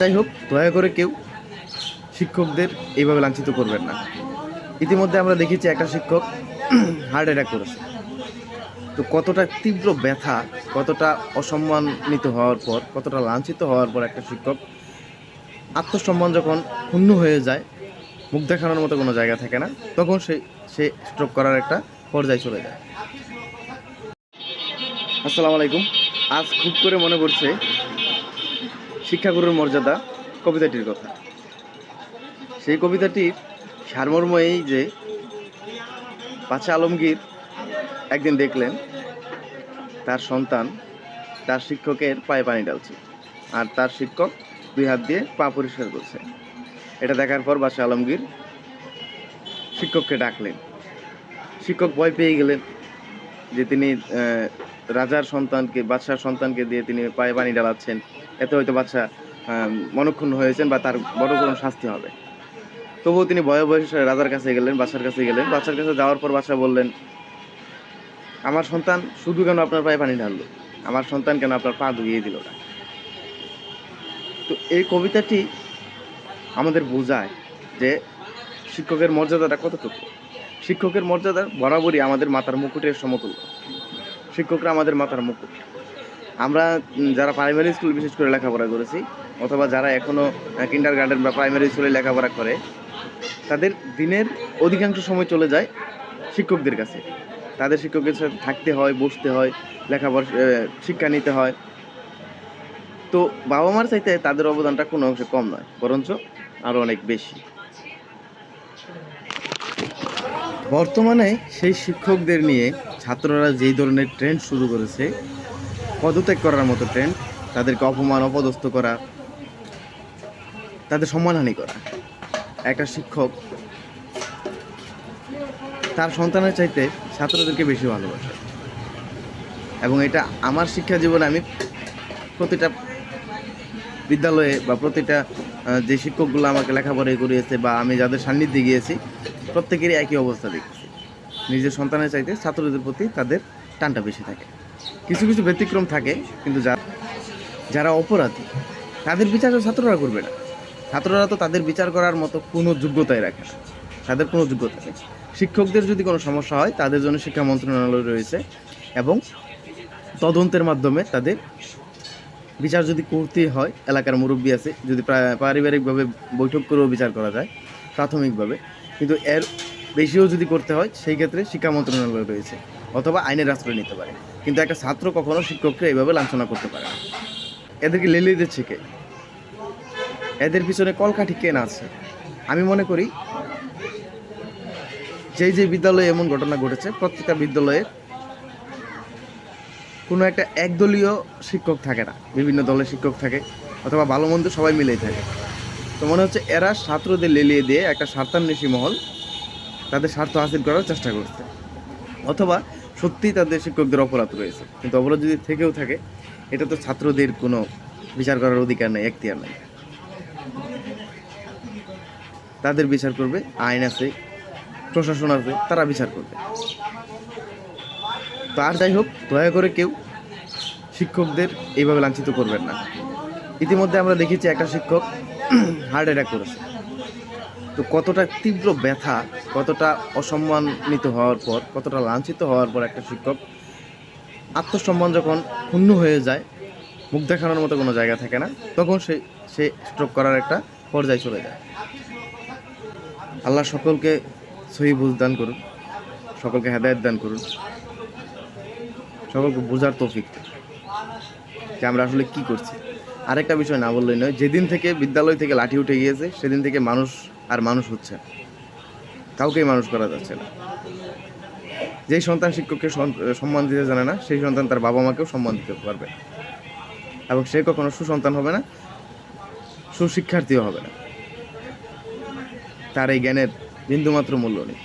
যাই হোক, দয়া করে কেউ শিক্ষকদের এইভাবে লাঞ্ছিত করবেন না। ইতিমধ্যে আমরা দেখেছি একটা শিক্ষক হার্ট অ্যাটাক করেছে। তো কতটা তীব্র ব্যথা, কতটা অসম্মানিত হওয়ার পর, কতটা লাঞ্ছিত হওয়ার পর একটা শিক্ষক আত্মসম্মান যখন ক্ষুণ্ণ হয়ে যায়, মুখ দেখানোর মতো কোনো জায়গা থাকে না, তখন সে সে স্ট্রোক করার একটা পর্যায়ে চলে যায়। আসসালামু আলাইকুম। আজ খুব করে মনে পড়ছে শিক্ষাগুরুর মর্যাদা কবিতাটির কথা। সেই কবিতাটির সারমর্ম এই যে বাচ্চা আলমগীর একদিন দেখলেন, তার সন্তান, তার শিক্ষকের পায়ে পানি ডালছে আর তার শিক্ষক দুই হাত দিয়ে পা পরিষ্কার করছে। এটা দেখার পর বাদশাহ আলমগীর শিক্ষককে ডাকলেন। শিক্ষক ভয় পেয়ে গেলেন যে তিনি রাজার সন্তানকে বাদশার সন্তানকে দিয়ে তিনি পায়ে পানি ডালাচ্ছেন এতে হয়তো আহ, মনক্ষুণ্ণ হয়েছেন বা তার বড় কোনো শাস্তি হবে। তবুও তিনি ভয়ে ভয়ে রাজার কাছে গেলেন বাচ্চার কাছে গেলেন। বাচ্চার কাছে যাওয়ার পর বাচ্চা বললেন আমার সন্তান শুধু কেন আপনার পায়ে পানি ঢাললো? আমার সন্তান কেন আপনার পা ধুইয়ে দিল না? তো এই কবিতাটি আমাদের বোঝায় যে শিক্ষকের মর্যাদাটা কতটুকু? শিক্ষকের মর্যাদা বরাবরই আমাদের মাথার মুকুটের সমতুল্য। শিক্ষকরা আমাদের মাথার মুকুট। আমরা যারা প্রাইমারি স্কুল বিশেষ করে লেখাপড়া করেছি, অথবা যারা এখনও কিন্ডার গার্ডেন বা প্রাইমারি স্কুলে লেখাপড়া করে, তাদের দিনের অধিকাংশ সময় চলে যায় শিক্ষকদের কাছে। তাদের শিক্ষকের সাথে থাকতে হয়, বসতে হয়, লেখাপড়া শিক্ষা নিতে হয়। তো বাবা মার চাইতে তাদের অবদানটা কোনো অংশে কম নয়, বরঞ্চ আরও অনেক বেশি। বর্তমানে সেই শিক্ষকদের নিয়ে ছাত্ররা যেই ধরনের ট্রেন্ড শুরু করেছে, পদত্যাগ করার মতো ট্রেন্ড তাদেরকে অপমান, অপদস্থ করা, তাদের সম্মানহানি করা। একটা শিক্ষক, তার সন্তানের চাইতে ছাত্রদেরকে বেশি ভালোবাসে। এবং এটা আমার শিক্ষা জীবনে আমি প্রতিটা বিদ্যালয়ে বা প্রতিটা যে শিক্ষকগুলো আমাকে লেখাপড়া করিয়েছে বা আমি যাদের সান্নিধ্যে গিয়েছি, প্রত্যেকেরই একই অবস্থা দেখেছি। নিজের সন্তানের চাইতে ছাত্রদের প্রতি তাদের টানটা বেশি থাকে। কিছু কিছু ব্যতিক্রম থাকে, কিন্তু যা- যারা অপরাধী, তাদের বিচার ছাত্ররা করবে না। ছাত্ররা তো তাদের বিচার করার মতো কোনো যোগ্যতাই রাখে না। তাদের কোনো যোগ্যতা নেই। শিক্ষকদের যদি কোনো সমস্যা হয়, তাদের জন্য শিক্ষা মন্ত্রণালয় রয়েছে এবং তদন্তের মাধ্যমে তাদের বিচার যদি করতেই হয়, এলাকার মুরব্বী আছে, যদি পারিবারিকভাবে বৈঠক করেও বিচার করা যায়, প্রাথমিকভাবে। কিন্তু এর বেশিও যদি করতে হয়, সেই ক্ষেত্রে শিক্ষা মন্ত্রণালয় রয়েছে, অথবা আইনের আশ্রয় নিতে পারে। কিন্তু একটা ছাত্র কখনো শিক্ষককে এইভাবে লাঞ্ছনা করতে পারে না। এদেরকে লেলিয়ে দিচ্ছে কে এদের পিছনে কলকাঠি কেন আছে? আমি মনে করি, যেই যে বিদ্যালয়ে এমন ঘটনা ঘটেছে, প্রত্যেকটা বিদ্যালয়ে কোনো একটা একদলীয় শিক্ষক থাকে না। বিভিন্ন দলের শিক্ষক থাকে, অথবা ভালো মন্দ সবাই মিলেই থাকে। তো মনে হচ্ছে এরা ছাত্রদের লেলিয়ে দিয়ে একটা স্বার্থান্বেষী মহল তাদের স্বার্থ হাসিল করার চেষ্টা করছে। অথবা সত্যিই তাদের শিক্ষকদের অপরাধ রয়েছে। কিন্তু অপরাধ যদি থেকেও থাকে, এটা তো ছাত্রদের কোনো বিচার করার অধিকার নেই, এখতিয়ার নেই। তাদের বিচার করবে, আইন আছে, প্রশাসন আছে, তারা বিচার করবে। তো আর যাই হোক, দয়া করে কেউ শিক্ষকদের এইভাবে লাঞ্ছিত করবেন না। ইতিমধ্যে আমরা দেখেছি একটা শিক্ষক হার্ট অ্যাটাক করেছে। তো কতটা তীব্র ব্যথা, কতটা অসম্মানিত হওয়ার পর, কতটা লাঞ্ছিত হওয়ার পর একটা শিক্ষক আত্মসম্মান যখন ক্ষুণ্ণ হয়ে যায়, মুখ দেখানোর মতো কোনো জায়গা থাকে না, তখন সে সে স্ট্রোক করার একটা পর্যায়ে চলে যায় আল্লাহ সকলকে সহি বুঝ দান করুন, সকলকে হেদায়ত দান করুন, সকলকে বোঝার তৌফিক। যে আমরা আসলে কি করছি আরেকটা বিষয় না বললেই নয়, যেদিন থেকে বিদ্যালয় থেকে লাঠি উঠে গিয়েছে, সেদিন থেকে মানুষ আর মানুষ হচ্ছে। না। কাউকেই মানুষ করা যাচ্ছে না। যেই সন্তান শিক্ষককে সম্মান দিতে জানে না, সেই সন্তান তার বাবা মাকেও সম্মান দিতে পারবে। এবং সে কখনো সুসন্তান হবে না, সুশিক্ষার্থীও হবে না। তার এই জ্ঞানের বিন্দুমাত্র মূল্য নেই।